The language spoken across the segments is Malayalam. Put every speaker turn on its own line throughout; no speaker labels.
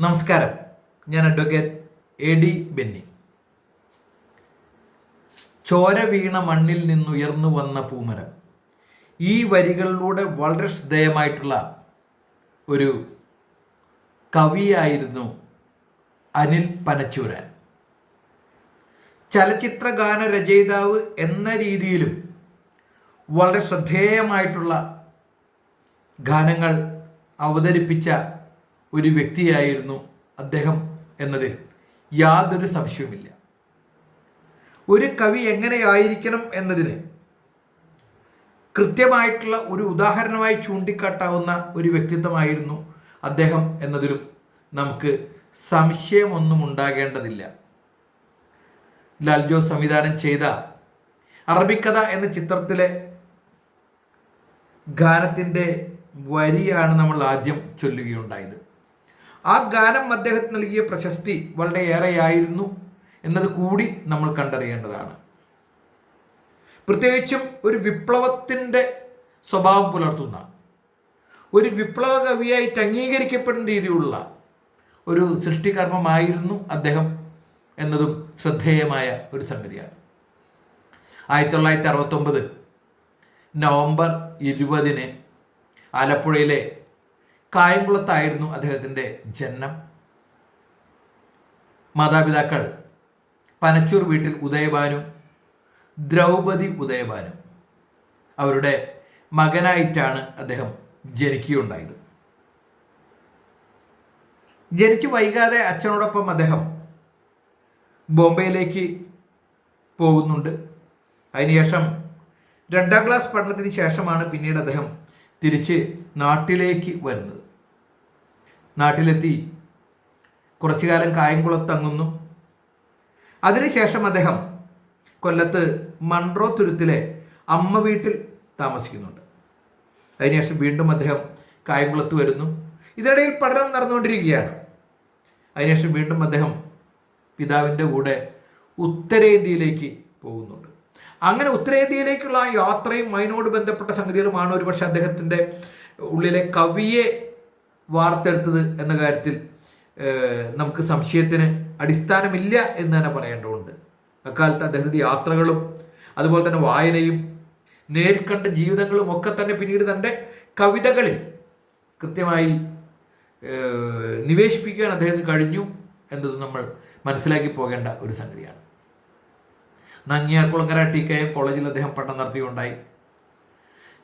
നമസ്കാരം. ഞാൻ അഡ്വക്കേറ്റ് എ ഡി ബെന്നി. ചോര വീണ മണ്ണിൽ നിന്നുയർന്നു വന്ന പൂമരം. ഈ വരികളിലൂടെ വളരെ ശ്രദ്ധേയമായിട്ടുള്ള ഒരു കവിയായിരുന്നു അനിൽ പനച്ചൂരാൻ. ചലച്ചിത്ര ഗാന രചയിതാവ് എന്ന രീതിയിലും വളരെ ശ്രദ്ധേയമായിട്ടുള്ള ഗാനങ്ങൾ അവതരിപ്പിച്ച ഒരു വ്യക്തിയായിരുന്നു അദ്ദേഹം എന്നതിൽ യാതൊരു സംശയവുമില്ല. ഒരു കവി എങ്ങനെയായിരിക്കണം എന്നതിന് കൃത്യമായിട്ടുള്ള ഒരു ഉദാഹരണമായി ചൂണ്ടിക്കാട്ടാവുന്ന ഒരു വ്യക്തിത്വമായിരുന്നു അദ്ദേഹം എന്നതിലും നമുക്ക് സംശയമൊന്നും ഉണ്ടാകേണ്ടതില്ല. ലാൽ ജോസ് സംവിധാനം ചെയ്ത അറബിക്കഥ എന്ന ചിത്രത്തിലെ ഗാനത്തിന്റെ വരിയാണ് നമ്മൾ ആദ്യം ചൊല്ലുകയുണ്ടായത്. ആ ഗാനം അദ്ദേഹത്തിന് നൽകിയ പ്രശസ്തി വളരെയേറെയായിരുന്നു എന്നത് കൂടി നമ്മൾ കണ്ടറിയേണ്ടതാണ്. പ്രത്യേകിച്ചും ഒരു വിപ്ലവത്തിന്റെ സ്വഭാവം പുലർത്തുന്ന ഒരു വിപ്ലവ കവിയായിട്ട് അംഗീകരിക്കപ്പെടുന്ന രീതിയിലുള്ള ഒരു സൃഷ്ടികർമ്മമായിരുന്നു അദ്ദേഹം എന്നതും ശ്രദ്ധേയമായ ഒരു സംഗതിയാണ്. ആയിരത്തി തൊള്ളായിരത്തി അറുപത്തൊമ്പത് നവംബർ ഇരുപതിന് ആലപ്പുഴയിലെ കായംകുളത്തായിരുന്നു അദ്ദേഹത്തിന്റെ ജന്മം മാതാപിതാക്കൾ പനച്ചൂർ വീട്ടിൽ ഉദയഭാനു ദ്രൗപദി ഉദയഭാനു അവരുടെ മകനായിട്ടാണ് അദ്ദേഹം ജനിക്കുകയുണ്ടായത്. ജനിച്ചു വൈകാതെ അച്ഛനോടൊപ്പം അദ്ദേഹം ബോംബെയിലേക്ക് പോകുന്നുണ്ട്. അതിനുശേഷം രണ്ടാം ക്ലാസ് പഠനത്തിന് ശേഷമാണ് പിന്നീട് അദ്ദേഹം തിരിച്ച് നാട്ടിലേക്ക് വരുന്നത്. നാട്ടിലെത്തി. കുറച്ചു കാലം കായംകുളത്തങ്ങുന്നു. അതിനുശേഷം അദ്ദേഹം കൊല്ലത്ത് മൺട്രോ തുരുത്തിലെ അമ്മ വീട്ടിൽ താമസിക്കുന്നുണ്ട്. അതിനുശേഷം വീണ്ടും അദ്ദേഹം കായംകുളത്ത് വരുന്നു. ഇതിനിടയിൽ പഠനം നടന്നുകൊണ്ടിരിക്കുകയാണ്. അതിനുശേഷം വീണ്ടും അദ്ദേഹം പിതാവിന്റെ കൂടെ ഉത്തരേന്ത്യയിലേക്ക് പോകുന്നുണ്ട്. അങ്ങനെ ഉത്തരേന്ത്യയിലേക്കുള്ള ആ യാത്രയും അതിനോട് ബന്ധപ്പെട്ട സംഗതികളുമാണ് ഒരുപക്ഷെ അദ്ദേഹത്തിന്റെ ഉള്ളിലെ കവിയെ വാർത്തെടുത്തത് എന്ന കാര്യത്തിൽ നമുക്ക് സംശയത്തിന് അടിസ്ഥാനമില്ല എന്ന് തന്നെ പറയേണ്ടതുണ്ട്. അക്കാലത്ത് അദ്ദേഹത്തിന്റെ യാത്രകളും അതുപോലെ തന്നെ വായനയും നേരിൽ കണ്ട ജീവിതങ്ങളും ഒക്കെ തന്നെ പിന്നീട് തന്റെ കവിതകളിൽ കൃത്യമായി നിവേശിപ്പിക്കാൻ അദ്ദേഹത്തിന് കഴിഞ്ഞു എന്നത് നമ്മൾ മനസ്സിലാക്കി പോകേണ്ട ഒരു സംഗതിയാണ്. നങ്ങിയാർകുളങ്ങര ടി കെ കോളേജിൽ അദ്ദേഹം പഠനം നടത്തിയുണ്ടായി.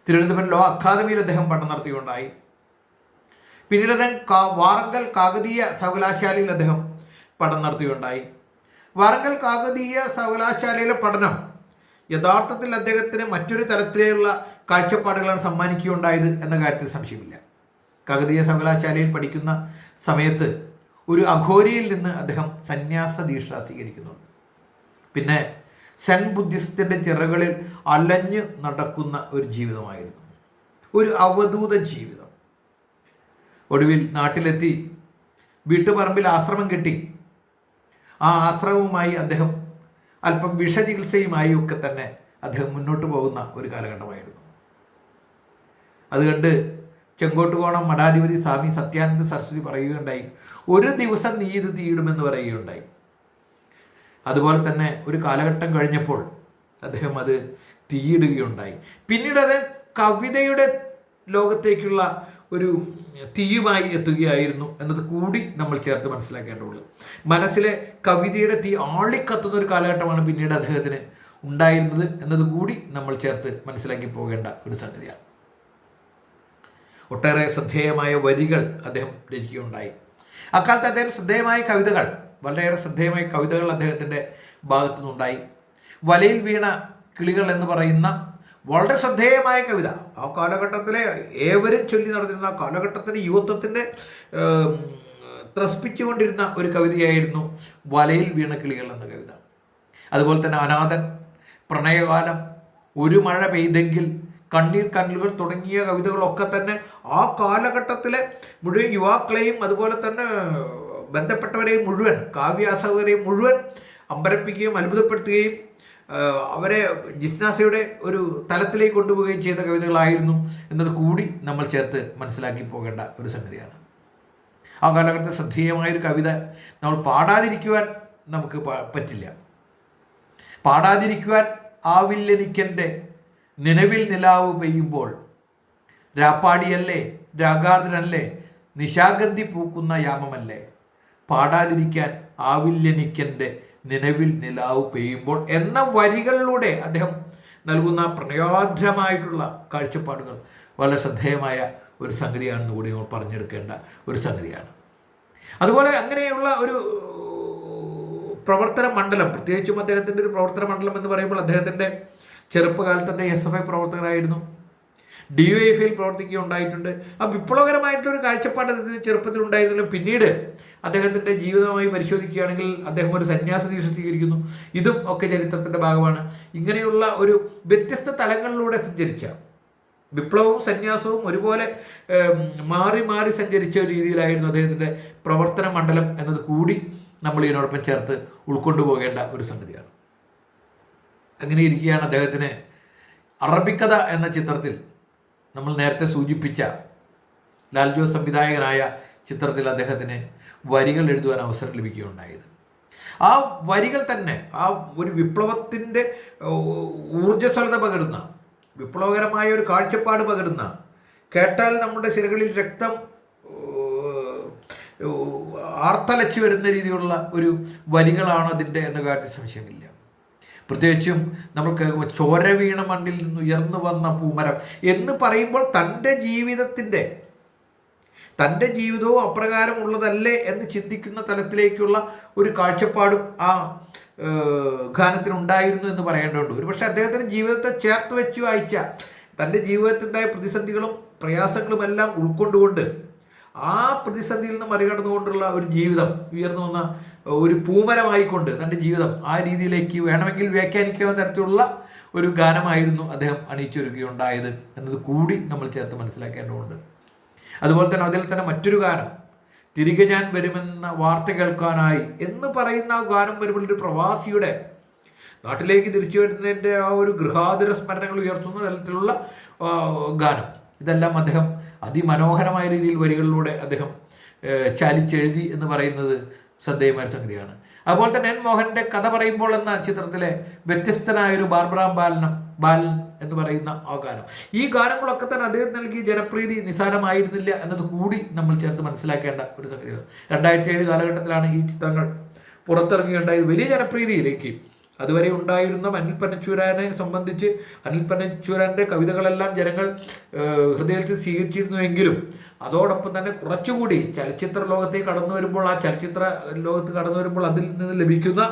തിരുവനന്തപുരം ലോ അക്കാദമിയിൽ അദ്ദേഹം പഠനം നടത്തിയുണ്ടായി. പിന്നീട് അദ്ദേഹം വാറങ്കൽ കാകതീയ സർവകലാശാലയിൽ അദ്ദേഹം പഠനം നടത്തുകയുണ്ടായി. വാറങ്കൽ കാകതീയ സർവകലാശാലയിലെ പഠനം യഥാർത്ഥത്തിൽ അദ്ദേഹത്തിന് മറ്റൊരു തരത്തിലുള്ള കാഴ്ചപ്പാടുകളാണ് സമ്മാനിക്കുകയുണ്ടായത് എന്ന കാര്യത്തിൽ സംശയമില്ല. കാകതീയ സർവകലാശാലയിൽ പഠിക്കുന്ന സമയത്ത് ഒരു അഘോരിയിൽ നിന്ന് അദ്ദേഹം സന്യാസ ദീക്ഷ സ്വീകരിക്കുന്നുണ്ട്. പിന്നെ സെൻ ബുദ്ധിസ്റ്റിന്റെ ചിറകളിൽ അലഞ്ഞു നടക്കുന്ന ഒരു ജീവിതമായിരുന്നു. ഒരു അവധൂത ജീവിതം. ഒടുവിൽ നാട്ടിലെത്തി വീട്ടുപറമ്പിൽ ആശ്രമം കെട്ടി. ആ ആശ്രമവുമായി അദ്ദേഹം അല്പം വിഷചികിത്സയുമായി ഒക്കെ തന്നെ അദ്ദേഹം മുന്നോട്ട് പോകുന്ന ഒരു കാലഘട്ടമായിരുന്നു. അതുകണ്ട് ചെങ്കോട്ടുകോണം മഠാധിപതി സ്വാമി സത്യാനന്ദ സരസ്വതി പറയുകയുണ്ടായി ഒരു ദിവസം നീ ഇത് തീയിടുമെന്ന് പറയുകയുണ്ടായി. അതുപോലെ തന്നെ ഒരു കാലഘട്ടം കഴിഞ്ഞപ്പോൾ അദ്ദേഹം അത് തീയിടുകയുണ്ടായി. പിന്നീട് അത് കവിതയുടെ ലോകത്തേക്കുള്ള ഒരു തീയുമായി എത്തുകയായിരുന്നു എന്നത് കൂടി നമ്മൾ ചേർത്ത് മനസ്സിലാക്കേണ്ടതുള്ളൂ. മനസ്സിലെ കവിതയുടെ തീ ആളിക്കത്തുന്ന ഒരു കാലഘട്ടമാണ് പിന്നീട് അദ്ദേഹത്തിന് ഉണ്ടായിരുന്നത് എന്നത് കൂടി നമ്മൾ ചേർത്ത് മനസ്സിലാക്കി പോകേണ്ട ഒരു സംഗതിയാണ്. ഒട്ടേറെ ശ്രദ്ധേയമായ വരികൾ അദ്ദേഹം രചിക്കുകയുണ്ടായി. അക്കാലത്ത് അദ്ദേഹം ശ്രദ്ധേയമായ കവിതകൾ വളരെയേറെ ശ്രദ്ധേയമായ കവിതകൾ അദ്ദേഹത്തിന്റെ ഭാഗത്തു നിന്നുണ്ടായി വലയിൽ വീണ കിളികൾ എന്ന് പറയുന്ന വളരെ ശ്രദ്ധേയമായ കവിത. ആ കാലഘട്ടത്തിലെ ഏവരും ചൊല്ലി നടന്നിരുന്ന ആ കാലഘട്ടത്തിന്റെ യുവത്വത്തിന്റെ ത്രസിപ്പിച്ചുകൊണ്ടിരുന്ന ഒരു കവിതയായിരുന്നു വലയിൽ വീണ കിളികൾ എന്ന കവിത. അതുപോലെ തന്നെ അനാഥൻ പ്രണയകാലം ഒരു മഴ പെയ്തെങ്കിൽ കണ്ണീർ കനലുകൾ തുടങ്ങിയ കവിതകളൊക്കെ തന്നെ ആ കാലഘട്ടത്തിലെ മുഴുവൻ യുവാക്കളെയും അതുപോലെ തന്നെ ബന്ധപ്പെട്ടവരെയും മുഴുവൻ കാവ്യാസകരെയും മുഴുവൻ അമ്പരപ്പിക്കുകയും അത്ഭുതപ്പെടുത്തുകയും അവരെ ജിസ്നാസയുടെ ഒരു തലത്തിലേക്ക് കൊണ്ടുപോവുകയും ചെയ്ത കവിതകളായിരുന്നു എന്നത് കൂടി നമ്മൾ ചേർത്ത് മനസ്സിലാക്കി പോകേണ്ട ഒരു സംഗതിയാണ്. ആ കാലഘട്ടത്തിൽ ശ്രദ്ധേയമായൊരു കവിത നമ്മൾ പാടാതിരിക്കുവാൻ നമുക്ക് പറ്റില്ല. പാടാതിരിക്കുവാൻ ആവില്ലെനിക്കെന്റെ നിലവിൽ നിലാവ് പെയ്യുമ്പോൾ. രാപ്പാടിയല്ലേ രാഗാർദ്രനല്ലേ നിശാഗന്ധി പൂക്കുന്ന യാമമല്ലേ. പാടാതിരിക്കാൻ ആവില്ലെനിക്കെന്റെ നിലവിൽ നിലാവ് പെയ്യുമ്പോൾ എന്ന വരികളിലൂടെ അദ്ദേഹം നൽകുന്ന പ്രണയാദ്രമായിട്ടുള്ള കാഴ്ചപ്പാടുകൾ വളരെ ശ്രദ്ധേയമായ ഒരു സംഗതിയാണെന്ന് കൂടി നമ്മൾ പറഞ്ഞെടുക്കേണ്ട ഒരു സംഗതിയാണ്. അതുപോലെ അങ്ങനെയുള്ള ഒരു പ്രവർത്തന മണ്ഡലം പ്രത്യേകിച്ചും അദ്ദേഹത്തിന്റെ ഒരു പ്രവർത്തന മണ്ഡലം എന്ന് പറയുമ്പോൾ അദ്ദേഹത്തിന്റെ ചെറുപ്പകാലത്ത് തന്നെ എസ് എഫ് ഐ പ്രവർത്തകരായിരുന്നു ഡി വൈ എഫ് ഐയിൽ പ്രവർത്തിക്കുകയുണ്ടായിട്ടുണ്ട്. ആ വിപ്ലവകരമായിട്ടൊരു കാഴ്ചപ്പാട് അദ്ദേഹത്തിന് ചെറുപ്പത്തിൽ ഉണ്ടായിരുന്നെങ്കിലും പിന്നീട് അദ്ദേഹത്തിന്റെ ജീവിതമായി പരിശോധിക്കുകയാണെങ്കിൽ അദ്ദേഹം ഒരു സന്യാസ ദീക്ഷ സ്വീകരിക്കുന്നു. ഇതും ഒക്കെ ചരിത്രത്തിന്റെ ഭാഗമാണ്. ഇങ്ങനെയുള്ള ഒരു വ്യത്യസ്ത തലങ്ങളിലൂടെ സഞ്ചരിച്ച വിപ്ലവവും സന്യാസവും ഒരുപോലെ മാറി മാറി സഞ്ചരിച്ച ഒരു രീതിയിലായിരുന്നു അദ്ദേഹത്തിന്റെ പ്രവർത്തന മണ്ഡലം എന്നത് കൂടി നമ്മൾ ഇതിനോടൊപ്പം ചേർത്ത് ഉൾക്കൊണ്ടു പോകേണ്ട ഒരു സംഗതിയാണ്. അങ്ങനെ ഇരിക്കുകയാണ് അദ്ദേഹത്തിന് അറബിക്കഥ എന്ന ചിത്രത്തിൽ നമ്മൾ നേരത്തെ സൂചിപ്പിച്ച ലാൽ സംവിധായകനായ ചിത്രത്തിൽ അദ്ദേഹത്തിന് വരികൾ എഴുതുവാൻ അവസരം ലഭിക്കുകയുണ്ടായത്. ആ വരികൾ തന്നെ ആ ഒരു വിപ്ലവത്തിന്റെ ഊർജസ്വലത പകരുന്ന വിപ്ലവകരമായ ഒരു കാഴ്ചപ്പാട് പകരുന്ന കേട്ടാൽ നമ്മുടെ സിരകളിൽ രക്തം ആർത്തലച്ചു വരുന്ന രീതിയിലുള്ള ഒരു വരികളാണ് അതിന്റെ എന്ന കാര്യത്തിൽ സംശയമില്ല. പ്രത്യേകിച്ചും നമ്മൾക്ക് ചോരവീണ ചോര വീണ മണ്ണിൽ നിന്ന് ഉയർന്നു വന്ന പൂമരം എന്ന് പറയുമ്പോൾ തന്റെ ജീവിതത്തിന്റെ തന്റെ ജീവിതവും അപ്രകാരമുള്ളതല്ലേ എന്ന് ചിന്തിക്കുന്ന തലത്തിലേക്കുള്ള ഒരു കാഴ്ചപ്പാടും ആ ഗാനത്തിനുണ്ടായിരുന്നു എന്ന് പറയേണ്ടതുണ്ട്. ഒരുപക്ഷെ അദ്ദേഹത്തിന്റെ ജീവിതത്തെ ചേർത്ത് വെച്ച് വായിച്ച തന്റെ ജീവിതത്തിന്റെ പ്രതിസന്ധികളും പ്രയാസങ്ങളും എല്ലാം ഉൾക്കൊണ്ടുകൊണ്ട് ആ പ്രതിസന്ധിയിൽ നിന്ന് മറികടന്നുകൊണ്ടുള്ള ഒരു ജീവിതം ഉയർന്നു വന്ന ഒരു പൂമരമായിക്കൊണ്ട് തന്റെ ജീവിതം ആ രീതിയിലേക്ക് വേണമെങ്കിൽ വ്യാഖ്യാനിക്കാവുന്ന തരത്തിലുള്ള ഒരു ഗാനമായിരുന്നു അദ്ദേഹം അണിയിച്ചൊരുക്കുകയുണ്ടായത് എന്നത് കൂടി നമ്മൾ ചേർത്ത് മനസ്സിലാക്കേണ്ടതുണ്ട്. അതുപോലെ തന്നെ അതിൽ തന്നെ മറ്റൊരു ഗാനം തിരികെ ഞാൻ വരുമെന്ന വാർത്ത കേൾക്കാനായി എന്ന് പറയുന്ന ആ ഗാനം വരുമ്പോൾ ഒരു പ്രവാസിയുടെ നാട്ടിലേക്ക് തിരിച്ചു വരുന്നതിന്റെ ആ ഒരു ഗൃഹാതുര സ്മരണകൾ ഉയർത്തുന്ന തരത്തിലുള്ള ഗാനം. ഇതെല്ലാം അദ്ദേഹം അതിമനോഹരമായ രീതിയിൽ വരികളിലൂടെ അദ്ദേഹം ചാലിച്ചെഴുതി എന്ന് പറയുന്നത് ശ്രദ്ധേയമായ സംഗതിയാണ്. അതുപോലെ തന്നെ എൻ മോഹന്റെ കഥ പറയുമ്പോൾ എന്ന ചിത്രത്തിലെ വ്യത്യസ്തനായ ഒരു ബാർബറാം ബാലനം ബാലൻ എന്ന് പറയുന്ന ആ ഗാനം. ഈ ഗാനങ്ങളൊക്കെ തന്നെ അദ്ദേഹം നൽകിയ ജനപ്രീതി നിസാരമായിരുന്നില്ല എന്നത് കൂടി നമ്മൾ ചേർത്ത് മനസ്സിലാക്കേണ്ട ഒരു സംഗതിയാണ്. രണ്ടായിരത്തി ഏഴ് കാലഘട്ടത്തിലാണ് ഈ ചിത്രങ്ങൾ പുറത്തിറങ്ങിയുണ്ടായത് വലിയ ജനപ്രീതിയിലേക്ക്. അതുവരെ ഉണ്ടായിരുന്ന അനിൽ പനച്ചൂരാനെ സംബന്ധിച്ച് അനിൽ പനച്ചൂരാന്റെ കവിതകളെല്ലാം ജനങ്ങൾ ഹൃദയത്തിൽ സ്വീകരിച്ചിരുന്നുവെങ്കിലും അതോടൊപ്പം തന്നെ കുറച്ചുകൂടി ചലച്ചിത്ര ലോകത്തേക്ക് കടന്നു വരുമ്പോൾ ആ ചലച്ചിത്ര ലോകത്ത് കടന്നു വരുമ്പോൾ അതിൽ നിന്ന് ലഭിക്കുന്ന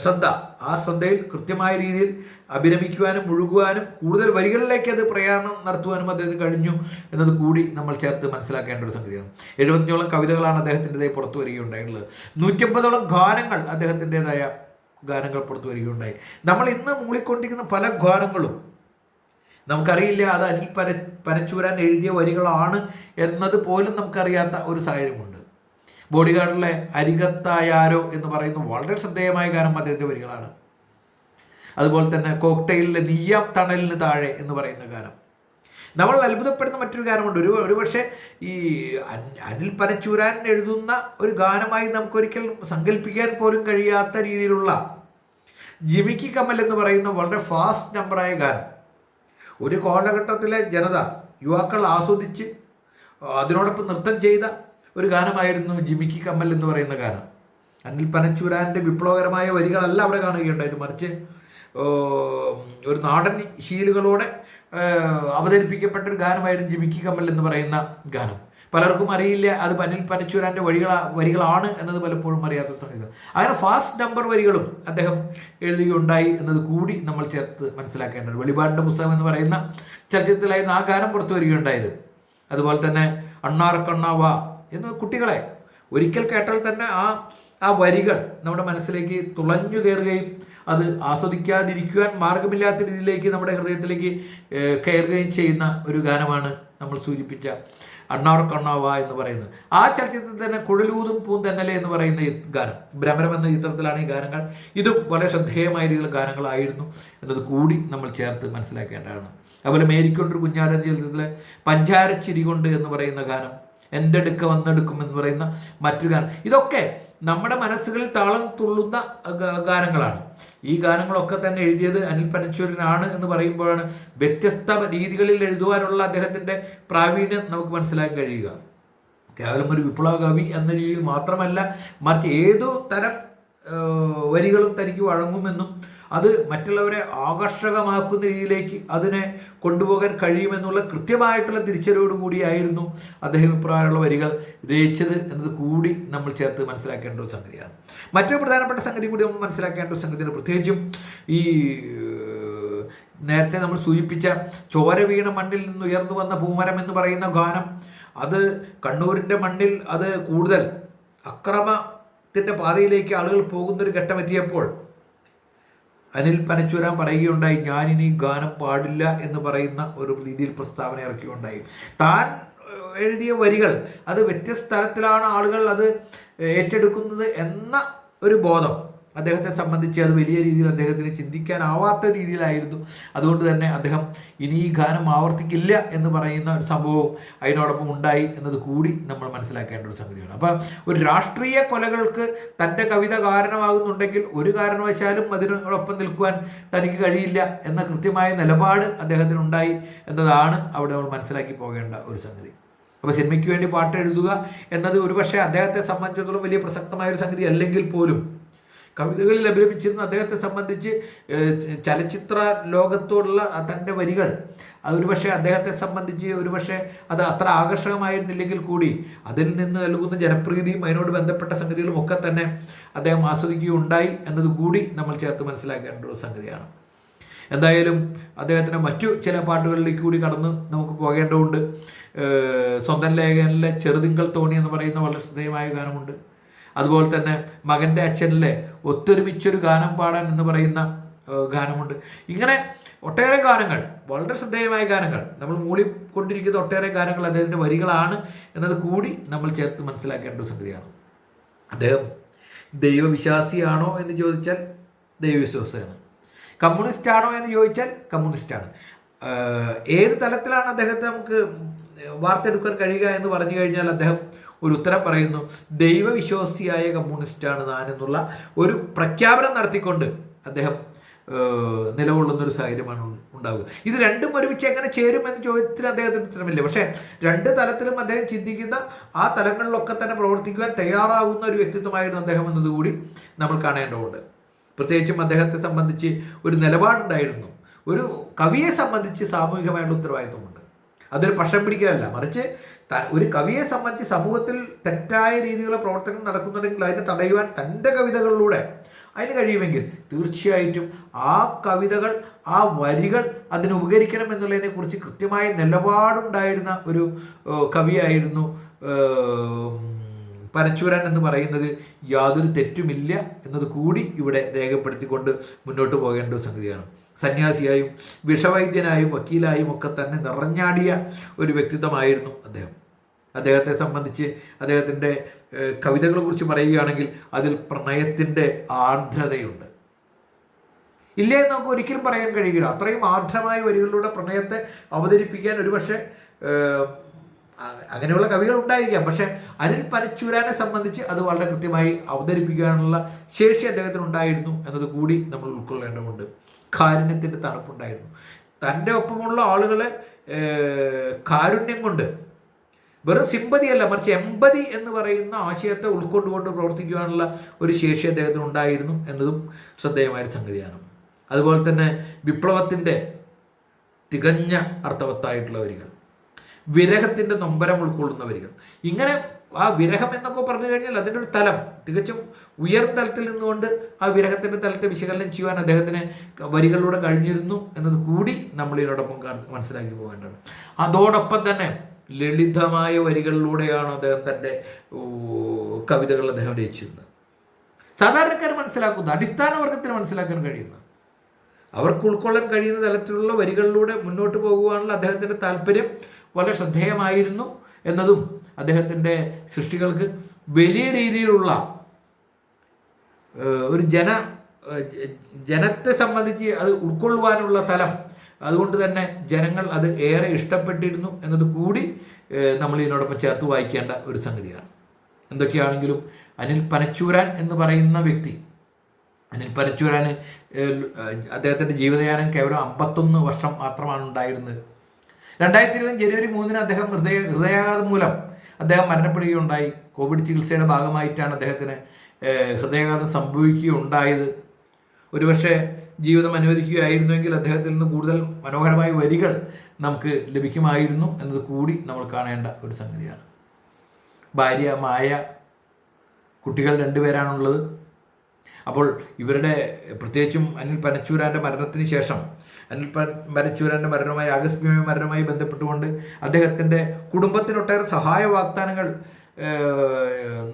ശ്രദ്ധ. ആ ശ്രദ്ധയിൽ കൃത്യമായ രീതിയിൽ അഭിനമിക്കുവാനും മുഴുകുവാനും കൂടുതൽ വരികളിലേക്ക് അത് പ്രയാണം നടത്തുവാനും അദ്ദേഹത്തിന് കഴിഞ്ഞു എന്നത് കൂടി നമ്മൾ ചേർത്ത് മനസ്സിലാക്കേണ്ട ഒരു സംഗതിയാണ്. എഴുപത്തിയോളം കവിതകളാണ് അദ്ദേഹത്തിന്റെതായി പുറത്തു വരികയുണ്ടായിട്ടുള്ളത്. നൂറ്റമ്പതോളം ഗാനങ്ങൾ അദ്ദേഹത്തിന്റെതായ ഗാനങ്ങൾ പുറത്തു വരികയുണ്ടായി. നമ്മൾ ഇന്ന് മൂളിക്കൊണ്ടിരിക്കുന്ന പല ഗാനങ്ങളും നമുക്കറിയില്ല അത് അനിൽ പര പനച്ചൂരാൻ എഴുതിയ വരികളാണ് എന്നത് പോലും നമുക്കറിയാത്ത ഒരു സാഹചര്യമുണ്ട്. ബോഡി ഗാർഡിലെ അരികത്തായാരോ എന്ന് പറയുന്ന വളരെ ശ്രദ്ധേയമായ ഗാനം അദ്ദേഹത്തിന്റെ വരികളാണ്. അതുപോലെ തന്നെ കോക്ടെയിലിലെ നീയാം തണലിന് താഴെ എന്ന് പറയുന്ന ഗാനം. നമ്മൾ അത്ഭുതപ്പെടുന്ന മറ്റൊരു ഗാനമുണ്ട്. ഒരു ഒരുപക്ഷെ ഈ അനിൽ പനച്ചൂരാൻ എഴുതുന്ന ഒരു ഗാനമായി നമുക്കൊരിക്കൽ സങ്കല്പിക്കാൻ പോലും കഴിയാത്ത രീതിയിലുള്ള ജിമിക്കി കമൽ എന്ന് പറയുന്ന വളരെ ഫാസ്റ്റ് നമ്പറായ ഗാനം. ഒരു കാലഘട്ടത്തിലെ ജനത യുവാക്കൾ ആസ്വദിച്ച് അതിനോടൊപ്പം നൃത്തം ചെയ്ത ഒരു ഗാനമായിരുന്നു ജിമിക്കി കമ്മൽ എന്ന് പറയുന്ന ഗാനം. അനിൽ പനച്ചൂരാന്റെ വിപ്ലവകരമായ വരികളല്ല അവിടെ കാണുകയുണ്ടായത് മറിച്ച് ഒരു നാടൻ ശീലുകളോടെ അവതരിപ്പിക്കപ്പെട്ട ഒരു ഗാനമായിരുന്നു ജിമിക്കി കമ്മൽ എന്ന് പറയുന്ന ഗാനം. പലർക്കും അറിയില്ല അത് അനിൽ പനച്ചൂരാന്റെ വഴികളാ വരികളാണ് എന്നത് പലപ്പോഴും അറിയാത്ത സംഗതി അങ്ങനെ ഫാസ്റ്റ് നമ്പർ വരികളും അദ്ദേഹം എഴുതുകയുണ്ടായി എന്നത് കൂടി നമ്മൾ ചേർത്ത് മനസ്സിലാക്കേണ്ടത് വെളിപാടിന്റെ പുസ്തകം എന്ന് പറയുന്ന ചലച്ചിത്രത്തിലായിരുന്നു ആ ഗാനം പുറത്തു വരികയുണ്ടായത്. അതുപോലെ തന്നെ അണ്ണാറക്കണ്ണാവ എന്ന് കുട്ടികളെ ഒരിക്കൽ കേട്ടാൽ തന്നെ ആ ആ വരികൾ നമ്മുടെ മനസ്സിലേക്ക് തുളഞ്ഞു കയറുകയും അത് ആസ്വദിക്കാതിരിക്കുവാൻ മാർഗമില്ലാത്ത രീതിയിലേക്ക് നമ്മുടെ ഹൃദയത്തിലേക്ക് കയറുകയും ചെയ്യുന്ന ഒരു ഗാനമാണ് നമ്മൾ സൂചിപ്പിച്ച അണ്ണാർ കണ്ണാവ എന്ന് പറയുന്നത്. ആ ചലച്ചിത്രത്തിൽ തന്നെ കുഴലൂതും പൂന്തന്നലെ എന്ന് പറയുന്ന ഗാനം ഭ്രമരം എന്ന ചിത്രത്തിലാണ് ഈ ഗാനങ്ങൾ. ഇതും വളരെ ശ്രദ്ധേയമായ രീതിയിലുള്ള ഗാനങ്ങളായിരുന്നു എന്നത് കൂടി നമ്മൾ ചേർത്ത് മനസ്സിലാക്കേണ്ടതാണ്. അതുപോലെ മേരിക്കൊണ്ടൊരു കുഞ്ഞാടൻ ചിത്രത്തിലെ പഞ്ചാര ചിരി കൊണ്ട് എന്ന് പറയുന്ന ഗാനം എന്റെ അടുക്ക വന്നെടുക്കും എന്ന് പറയുന്ന മറ്റൊരു ഗാനം. ഇതൊക്കെ നമ്മുടെ മനസ്സുകളിൽ താളം തുള്ളുന്ന ഗാനങ്ങളാണ്. ഈ ഗാനങ്ങളൊക്കെ തന്നെ എഴുതിയത് അനിൽ പനച്ചൂരനാണ് എന്ന് പറയുമ്പോഴാണ് വ്യത്യസ്ത രീതികളിൽ എഴുതുവാനുള്ള അദ്ദേഹത്തിന്റെ പ്രാവീണ്യം നമുക്ക് മനസ്സിലാക്കി കഴിയുക. കേവലം ഒരു വിപ്ലവ കവി എന്ന രീതിയിൽ മാത്രമല്ല മറിച്ച് ഏതു തരം വരികളും തനിക്ക് വഴങ്ങുമെന്നും അത് മറ്റുള്ളവരെ ആകർഷകമാക്കുന്ന രീതിയിലേക്ക് അതിനെ കൊണ്ടുപോകാൻ കഴിയുമെന്നുള്ള കൃത്യമായിട്ടുള്ള തിരിച്ചറിവോടു കൂടിയായിരുന്നു അദ്ദേഹം ഇപ്രകാരമുള്ള വരികൾ രചിച്ചത് എന്നത് കൂടി നമ്മൾ ചേർത്ത് മനസ്സിലാക്കേണ്ട ഒരു സംഗതിയാണ്. മറ്റൊരു പ്രധാനപ്പെട്ട സംഗതി കൂടി നമ്മൾ മനസ്സിലാക്കേണ്ട ഒരു സംഗതിയാണ്. പ്രത്യേകിച്ചും ഈ നേരത്തെ നമ്മൾ സൂചിപ്പിച്ച ചോര വീണ മണ്ണിൽ നിന്ന് ഉയർന്നു വന്ന പൂമരം എന്ന് പറയുന്ന ഗാനം അത് കണ്ണൂരിന്റെ മണ്ണിൽ അത് കൂടുതൽ അക്രമത്തിന്റെ പാതയിലേക്ക് ആളുകൾ പോകുന്നൊരു ഘട്ടം എത്തിയപ്പോൾ അനിൽ പനച്ചൂരാൻ പറയുകയുണ്ടായി ഞാനിനി ഗാനം പാടില്ല എന്ന് പറയുന്ന ഒരു രീതിയിൽ പ്രസ്താവന ഇറക്കുകയുണ്ടായി. താൻ എഴുതിയ വരികൾ അത് വ്യത്യസ്ത തരത്തിലാണ് ആളുകൾ അത് ഏറ്റെടുക്കുന്നത് എന്ന ഒരു ബോധം അദ്ദേഹത്തെ സംബന്ധിച്ച് അത് വലിയ രീതിയിൽ അദ്ദേഹത്തിന് ചിന്തിക്കാനാവാത്ത രീതിയിലായിരുന്നു. അതുകൊണ്ട് തന്നെ അദ്ദേഹം ഇനി ഈ ഗാനം ആവർത്തിക്കില്ല എന്ന് പറയുന്ന ഒരു സംഭവം അതിനോടൊപ്പം ഉണ്ടായി എന്നത് കൂടി നമ്മൾ മനസ്സിലാക്കേണ്ട ഒരു സംഗതിയാണ്. അപ്പം ഒരു രാഷ്ട്രീയ കൊലകൾക്ക് തന്റെ കവിത കാരണമാകുന്നുണ്ടെങ്കിൽ ഒരു കാരണവശാലും അതിനോടൊപ്പം നിൽക്കുവാൻ തനിക്ക് കഴിയില്ല എന്ന കൃത്യമായ നിലപാട് അദ്ദേഹത്തിനുണ്ടായി എന്നതാണ് അവിടെ നമ്മൾ മനസ്സിലാക്കി പോകേണ്ട ഒരു സംഗതി. അപ്പോൾ സിനിമയ്ക്ക് വേണ്ടി പാട്ട് എഴുതുക എന്നത് ഒരുപക്ഷെ അദ്ദേഹത്തെ സംബന്ധിച്ചിടത്തോളം വലിയ പ്രസക്തമായ ഒരു സംഗതി അല്ലെങ്കിൽ പോലും കവിതകളിൽ അഭിരമിച്ചിരുന്ന അദ്ദേഹത്തെ സംബന്ധിച്ച് ചലച്ചിത്ര ലോകത്തോടുള്ള തന്റെ വരികൾ അതൊരുപക്ഷെ അദ്ദേഹത്തെ സംബന്ധിച്ച് ഒരുപക്ഷെ അത് അത്ര ആകർഷകമായിരുന്നില്ലെങ്കിൽ കൂടി അതിൽ നിന്ന് നൽകുന്ന ജനപ്രീതിയും അതിനോട് ബന്ധപ്പെട്ട സംഗതികളും ഒക്കെ തന്നെ അദ്ദേഹം ആസ്വദിക്കുകയുണ്ടായി എന്നത് കൂടി നമ്മൾ ചേർത്ത് മനസ്സിലാക്കേണ്ട ഒരു സംഗതിയാണ്. എന്തായാലും അദ്ദേഹത്തിന്റെ മറ്റു ചില പാട്ടുകളിലേക്ക് കൂടി കടന്ന് നമുക്ക് പോകേണ്ടതുണ്ട്. സ്വന്തം ലേഖനിലെ ചെറുതിങ്കൾ തോണി എന്ന് പറയുന്ന വളരെ ശ്രദ്ധേയമായ ഗാനമുണ്ട്. അതുപോലെ തന്നെ മകന്റെ അച്ഛനിലെ ഒത്തൊരുമിച്ചൊരു ഗാനം പാടാൻ എന്ന് പറയുന്ന ഗാനമുണ്ട്. ഇങ്ങനെ ഒട്ടേറെ ഗാനങ്ങൾ വളരെ ശ്രദ്ധേയമായ ഗാനങ്ങൾ. നമ്മൾ മൂളിക്കൊണ്ടിരിക്കുന്ന ഒട്ടേറെ ഗാനങ്ങൾ അദ്ദേഹത്തിന്റെ വരികളാണ് എന്നത് കൂടി നമ്മൾ ചേർത്ത് മനസ്സിലാക്കേണ്ട ഒരു സംഗതിയാണ്. അദ്ദേഹം ദൈവവിശ്വാസിയാണോ എന്ന് ചോദിച്ചാൽ ദൈവവിശ്വാസിയാണ്. കമ്മ്യൂണിസ്റ്റ് ആണോ എന്ന് ചോദിച്ചാൽ കമ്മ്യൂണിസ്റ്റാണ്. ഏത് തലത്തിലാണ് അദ്ദേഹത്തെ നമുക്ക് വാർത്തെടുക്കാൻ കഴിയുക എന്ന് പറഞ്ഞു കഴിഞ്ഞാൽ അദ്ദേഹം ഒരു ഉത്തരം പറയുന്നു ദൈവവിശ്വാസിയായ കമ്മ്യൂണിസ്റ്റാണ് താൻ എന്നുള്ള ഒരു പ്രഖ്യാപനം നടത്തിക്കൊണ്ട് അദ്ദേഹം നിലകൊള്ളുന്ന ഒരു സാഹചര്യമാണ് ഉണ്ടാവുക. ഇത് രണ്ടും ഒരുമിച്ച് എങ്ങനെ ചേരും എന്ന ചോദ്യത്തിൽ അദ്ദേഹത്തിന് ഉത്തരമില്ല. പക്ഷേ രണ്ട് തലത്തിലും അദ്ദേഹം ചിന്തിക്കുന്ന ആ തലങ്ങളിലൊക്കെ തന്നെ പ്രവർത്തിക്കുവാൻ തയ്യാറാകുന്ന ഒരു വ്യക്തിത്വമായിരുന്നു അദ്ദേഹം എന്നതുകൂടി നമ്മൾ കാണേണ്ടതുണ്ട്. പ്രത്യേകിച്ചും അദ്ദേഹത്തെ സംബന്ധിച്ച് ഒരു നിലപാടുണ്ടായിരുന്നു. ഒരു കവിയെ സംബന്ധിച്ച് സാമൂഹികമായുള്ള ഉത്തരവാദിത്വമുണ്ട്. അതൊരു പക്ഷം പിടിക്കലല്ല. മറിച്ച് ഒരു കവിയെ സംബന്ധിച്ച് സമൂഹത്തിൽ തെറ്റായ രീതിയിലുള്ള പ്രവർത്തനങ്ങൾ നടക്കുന്നുണ്ടെങ്കിൽ അതിനെ തടയുവാൻ തന്റെ കവിതകളിലൂടെ അതിന് കഴിയുമെങ്കിൽ തീർച്ചയായിട്ടും ആ കവിതകൾ ആ വരികൾ അതിന് ഉപകരിക്കണം എന്നുള്ളതിനെക്കുറിച്ച് കൃത്യമായ നിലപാടുണ്ടായിരുന്ന ഒരു കവിയായിരുന്നു പനച്ചൂരൻ എന്ന് പറയുന്നത് യാതൊരു തെറ്റുമില്ല എന്നത് കൂടി ഇവിടെ രേഖപ്പെടുത്തിക്കൊണ്ട് മുന്നോട്ട് പോകേണ്ട സംഗതിയാണ്. സന്യാസിയായും വിഷവൈദ്യനായും വക്കീലായും ഒക്കെ തന്നെ നിറഞ്ഞാടിയ ഒരു വ്യക്തിത്വമായിരുന്നു അദ്ദേഹം. അദ്ദേഹത്തെ സംബന്ധിച്ച് അദ്ദേഹത്തിന്റെ കവിതകളെ കുറിച്ച് പറയുകയാണെങ്കിൽ അതിൽ പ്രണയത്തിന്റെ ആർദ്രതയുണ്ട്. ഇല്ലേ എന്ന് നമുക്ക് ഒരിക്കലും പറയാൻ കഴിയില്ല. അത്രയും ആർദ്രമായ വരികളിലൂടെ പ്രണയത്തെ അവതരിപ്പിക്കാൻ ഒരുപക്ഷെ അങ്ങനെയുള്ള കവികൾ ഉണ്ടായിരിക്കാം. പക്ഷെ അനിൽ പനച്ചൂരാനെ സംബന്ധിച്ച് അത് വളരെ കൃത്യമായി അവതരിപ്പിക്കാനുള്ള ശേഷി അദ്ദേഹത്തിന് ഉണ്ടായിരുന്നു എന്നത് കൂടി നമ്മൾ ഉൾക്കൊള്ളേണ്ടതുണ്ട്. കാരുണ്യത്തിന്റെ തണുപ്പുണ്ടായിരുന്നു. തന്റെ ഒപ്പമുള്ള ആളുകളെ കാരുണ്യം കൊണ്ട് വെറും സിമ്പതി അല്ല മറിച്ച് എമ്പതി എന്ന് പറയുന്ന ആശയത്തെ ഉൾക്കൊണ്ടുകൊണ്ട് പ്രവർത്തിക്കുവാനുള്ള ഒരു ശേഷി അദ്ദേഹത്തിന് ഉണ്ടായിരുന്നു എന്നതും ശ്രദ്ധേയമായ സംഗതിയാണ്. അതുപോലെ തന്നെ വിപ്ലവത്തിന്റെ തികഞ്ഞ അർത്ഥവത്തായിട്ടുള്ള വരികൾ വിരഹത്തിന്റെ നൊമ്പരം ഉൾക്കൊള്ളുന്ന വരികൾ. ഇങ്ങനെ ആ വിരഹം എന്നൊക്കെ പറഞ്ഞു കഴിഞ്ഞാൽ അതിന്റെ ഒരു തലം. തികച്ചും ഉയർന്ന തലത്തിൽ നിന്നുകൊണ്ട് ആ വിരഹത്തിന്റെ തലത്തെ വിശകലനം ചെയ്യുവാൻ അദ്ദേഹത്തിന് വരികളിലൂടെ കഴിഞ്ഞിരുന്നു എന്നത് കൂടി നമ്മൾ ഇതിനോടൊപ്പം മനസ്സിലാക്കി പോകേണ്ടത് അതോടൊപ്പം തന്നെ ലളിതമായ വരികളിലൂടെയാണ് അദ്ദേഹം തന്റെ കവിതകൾ അദ്ദേഹം രചിച്ചിരുന്നത്. സാധാരണക്കാർ മനസ്സിലാക്കുന്ന അടിസ്ഥാന വർഗത്തിന് മനസ്സിലാക്കാൻ കഴിയുന്ന. അവർക്ക് ഉൾക്കൊള്ളാൻ കഴിയുന്ന തലത്തിലുള്ള വരികളിലൂടെ മുന്നോട്ട് പോകുവാനുള്ള അദ്ദേഹത്തിന്റെ താല്പര്യം വളരെ ശ്രദ്ധേയമായിരുന്നു എന്നതും അദ്ദേഹത്തിന്റെ സൃഷ്ടികൾക്ക് വലിയ രീതിയിലുള്ള ഒരു ജന ജനത്തെ സംബന്ധിച്ച് അത് ഉൾക്കൊള്ളുവാനുള്ള തലം. അതുകൊണ്ട് തന്നെ ജനങ്ങൾ അത് ഏറെ ഇഷ്ടപ്പെട്ടിരുന്നു എന്നത് കൂടി നമ്മൾ ഇതിനോടൊപ്പം ചേർത്ത് വായിക്കേണ്ട ഒരു സംഗതിയാണ്. എന്തൊക്കെയാണെങ്കിലും അനിൽ പനച്ചൂരാൻ എന്ന് പറയുന്ന വ്യക്തി അനിൽ പനച്ചൂരാന് അദ്ദേഹത്തിന്റെ ജീവിതയാനം കേവലം അമ്പത്തൊന്ന് വർഷം മാത്രമാണ് ഉണ്ടായിരുന്നത്. രണ്ടായിരത്തി ഇരുപത് ജനുവരി മൂന്നിന് അദ്ദേഹം ഹൃദയ ഹൃദയാഘാതം മൂലം അദ്ദേഹം മരണപ്പെടുകയുണ്ടായി. കോവിഡ് ചികിത്സയുടെ ഭാഗമായിട്ടാണ് അദ്ദേഹത്തിന് ഹൃദയാഘാതം സംഭവിക്കുകയുണ്ടായത്. ഒരുപക്ഷെ ജീവിതം അനുവദിക്കുകയായിരുന്നുവെങ്കിൽ അദ്ദേഹത്തിൽ നിന്ന് കൂടുതൽ മനോഹരമായ വരികൾ നമുക്ക് ലഭിക്കുമായിരുന്നു എന്നത് കൂടി നമ്മൾ കാണേണ്ട ഒരു സംഗതിയാണ്. ഭാര്യ മായ കുട്ടികൾ രണ്ടുപേരാണുള്ളത് അപ്പോൾ ഇവരുടെ പ്രത്യേകിച്ചും അനിൽ പനച്ചൂരാന്റെ മരണത്തിന് ശേഷം അനിൽ മരച്ചൂരന്റെ മരണവുമായി ആകസ്മികമായ മരണവുമായി ബന്ധപ്പെട്ടുകൊണ്ട് അദ്ദേഹത്തിന്റെ കുടുംബത്തിനൊട്ടേറെ സഹായ വാഗ്ദാനങ്ങൾ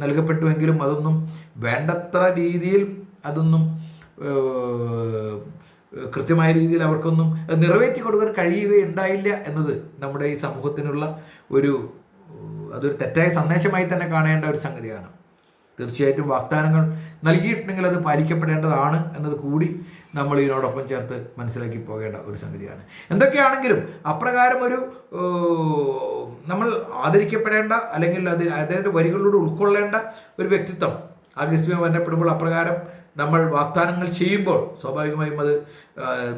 നൽകപ്പെട്ടുവെങ്കിലും അതൊന്നും വേണ്ടത്ര രീതിയിൽ അതൊന്നും കൃത്യമായ രീതിയിൽ അവർക്കൊന്നും നിറവേറ്റി കൊടുക്കാൻ കഴിയുകയുണ്ടായില്ല എന്നത് നമ്മുടെ ഈ സമൂഹത്തിനുള്ള ഒരു അതൊരു തെറ്റായ സന്ദേശമായി തന്നെ കാണേണ്ട ഒരു സംഗതിയാണ്. തീർച്ചയായിട്ടും വാഗ്ദാനങ്ങൾ നൽകിയിട്ടുണ്ടെങ്കിൽ അത് പാലിക്കപ്പെടേണ്ടതാണ് എന്നത് കൂടി നമ്മൾ ഇതിനോടൊപ്പം ചേർത്ത് മനസ്സിലാക്കി പോകേണ്ട ഒരു സംഗതിയാണ്. എന്തൊക്കെയാണെങ്കിലും അപ്രകാരം ഒരു നമ്മൾ ആദരിക്കപ്പെടേണ്ട അല്ലെങ്കിൽ അത് അദ്ദേഹത്തിന്റെ വരികളിലൂടെ ഉൾക്കൊള്ളേണ്ട ഒരു വ്യക്തിത്വം ആ ആകസ്മികം മരണപ്പെടുമ്പോൾ അപ്രകാരം നമ്മൾ വാഗ്ദാനങ്ങൾ ചെയ്യുമ്പോൾ സ്വാഭാവികമായും അത്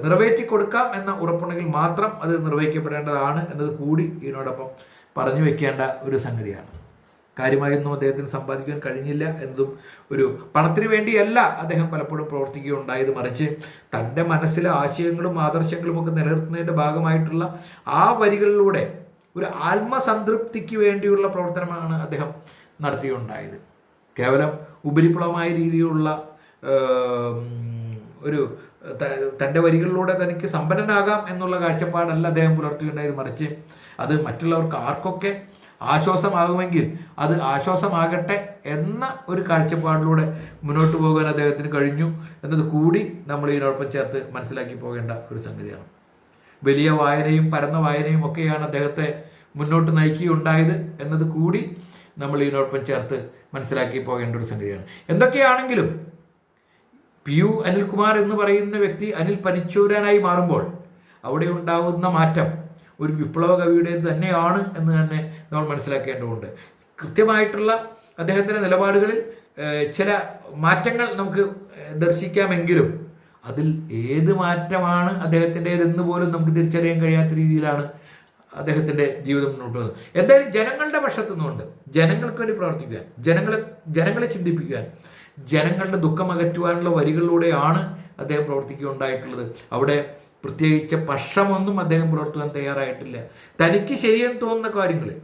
നിറവേറ്റി കൊടുക്കാം എന്ന ഉറപ്പുണ്ടെങ്കിൽ മാത്രം അത് നിർവഹിക്കപ്പെടേണ്ടതാണ് എന്നത് കൂടി ഇതിനോടൊപ്പം പറഞ്ഞു വെക്കേണ്ട ഒരു സംഗതിയാണ്. കാര്യമായൊന്നും അദ്ദേഹത്തിന് സമ്പാദിക്കാൻ കഴിഞ്ഞില്ല എന്നതും ഒരു പണത്തിന് വേണ്ടിയല്ല അദ്ദേഹം പലപ്പോഴും പ്രവർത്തിക്കുകയുണ്ടായത്. മറിച്ച് തന്റെ മനസ്സിലെ ആശയങ്ങളും ആദർശങ്ങളും ഒക്കെ നിലനിർത്തുന്നതിന്റെ ഭാഗമായിട്ടുള്ള ആ വരികളിലൂടെ ഒരു ആത്മസംതൃപ്തിക്ക് വേണ്ടിയുള്ള പ്രവർത്തനമാണ് അദ്ദേഹം നടത്തിയുണ്ടായത്. കേവലം ഉപരിപ്ലവമായ രീതിയിലുള്ള ഒരു തന്റെ വരികളിലൂടെ തനിക്ക് സമ്പന്നനാകാം എന്നുള്ള കാഴ്ചപ്പാടല്ല അദ്ദേഹം പുലർത്തിയിട്ടുണ്ടായത് മറിച്ച് അത് മറ്റുള്ളവർക്ക് ആർക്കൊക്കെ ആശ്വാസമാകുമെങ്കിൽ അത് ആശ്വാസമാകട്ടെ എന്ന ഒരു കാഴ്ചപ്പാടിലൂടെ മുന്നോട്ട് പോകാൻ അദ്ദേഹത്തിന് കഴിഞ്ഞു എന്നത് കൂടി നമ്മൾ ഇതിനോടൊപ്പം ചേർത്ത് മനസ്സിലാക്കി പോകേണ്ട ഒരു സംഗതിയാണ്. വലിയ വായനയും പരന്ന വായനയും ഒക്കെയാണ് അദ്ദേഹത്തെ മുന്നോട്ട് നയിക്കുകയുണ്ടായത് എന്നത് കൂടി നമ്മൾ ഇതിനോടൊപ്പം ചേർത്ത് മനസ്സിലാക്കി പോകേണ്ട ഒരു സംഗതിയാണ്. എന്തൊക്കെയാണെങ്കിലും പി യു അനിൽകുമാർ എന്ന് പറയുന്ന വ്യക്തി അനിൽ പനിച്ചൂരാനായി മാറുമ്പോൾ അവിടെ ഉണ്ടാകുന്ന മാറ്റം ഒരു വിപ്ലവ കവിയുടെ തന്നെയാണ് എന്ന് തന്നെ നമ്മൾ മനസ്സിലാക്കേണ്ടതുണ്ട്. കൃത്യമായിട്ടുള്ള അദ്ദേഹത്തിന്റെ നിലപാടുകളിൽ ചില മാറ്റങ്ങൾ നമുക്ക് ദർശിക്കാമെങ്കിലും അതിൽ ഏത് മാറ്റമാണ് അദ്ദേഹത്തിന്റെതെന്ന് പോലും നമുക്ക് തിരിച്ചറിയാൻ കഴിയാത്ത രീതിയിലാണ് അദ്ദേഹത്തിന്റെ ജീവിതം മുന്നോട്ട് പോകുന്നത് എന്തായാലും ജനങ്ങളുടെ പക്ഷത്തു നിന്നുകൊണ്ട് ജനങ്ങൾക്ക് വേണ്ടി പ്രവർത്തിക്കാൻ ജനങ്ങളെ ജനങ്ങളെ ചിന്തിപ്പിക്കുക ജനങ്ങളുടെ ദുഃഖം അകറ്റുവാനുള്ള വരികളിലൂടെയാണ് അദ്ദേഹം പ്രവർത്തിക്കുകയുണ്ടായിട്ടുള്ളത്. അവിടെ പ്രത്യേകിച്ച് പക്ഷമൊന്നും അദ്ദേഹം പുലർത്തുവാൻ തയ്യാറായിട്ടില്ല. തനിക്ക് ശരിയെന്ന് തോന്നുന്ന കാര്യങ്ങൾ.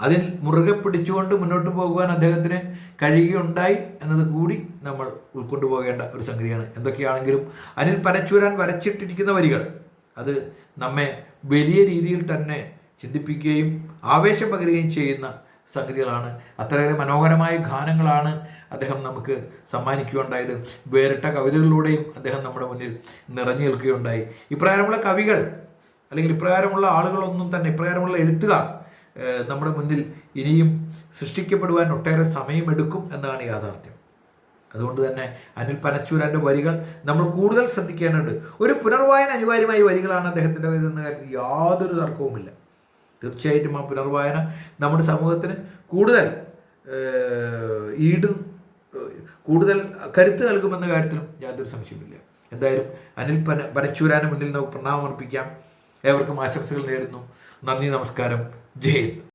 അതിൽ മുറുകെ പിടിച്ചുകൊണ്ട് മുന്നോട്ട് പോകുവാൻ അദ്ദേഹത്തിന് കഴിയുകയുണ്ടായി എന്നത് കൂടി നമ്മൾ ഉൾക്കൊണ്ടു പോകേണ്ട ഒരു സംഗതിയാണ്. എന്തൊക്കെയാണെങ്കിലും അതിൽ പനച്ചൂരാൻ വരച്ചിട്ടിരിക്കുന്ന വരികൾ. അത് നമ്മെ വലിയ രീതിയിൽ തന്നെ ചിന്തിപ്പിക്കുകയും ആവേശം പകരുകയും ചെയ്യുന്ന സംഗതികളാണ്. അത്രയേറെ മനോഹരമായ ഗാനങ്ങളാണ് അദ്ദേഹം നമുക്ക് സമ്മാനിക്കുകയുണ്ടായത്. വേറിട്ട കവിതകളിലൂടെയും അദ്ദേഹം നമ്മുടെ മുന്നിൽ നിറഞ്ഞു നിൽക്കുകയുണ്ടായി. ഇപ്രകാരമുള്ള കവികൾ അല്ലെങ്കിൽ ഇപ്രകാരമുള്ള ആളുകളൊന്നും തന്നെ ഇപ്രകാരമുള്ള എഴുത്തുകാർ നമ്മുടെ മുന്നിൽ ഇനിയും സൃഷ്ടിക്കപ്പെടുവാൻ ഒട്ടേറെ സമയമെടുക്കും എന്നാണ് യാഥാർത്ഥ്യം. അതുകൊണ്ട് തന്നെ അനിൽ പനച്ചൂരാന്റെ വരികൾ നമ്മൾ കൂടുതൽ ശ്രദ്ധിക്കേണ്ടതുണ്ട്. ഒരു പുനർവായന അനിവാര്യമായ വരികളാണ് അദ്ദേഹത്തിന്റെ എന്ന കാര്യത്തിൽ യാതൊരു തർക്കവുമില്ല. തീർച്ചയായിട്ടും ആ പുനർവായന നമ്മുടെ സമൂഹത്തിന് കൂടുതൽ ഈട് കൂടുതൽ കരുത്ത് നൽകുമെന്ന കാര്യത്തിലും യാതൊരു സംശയമില്ല എന്തായാലും അനിൽ പന പനച്ചൂരാന് മുന്നിൽ നമുക്ക് പ്രണാമം അർപ്പിക്കാം. ഏവർക്കും ആശംസകൾ നേരുന്നു. നന്ദി നമസ്കാരം. ജയ്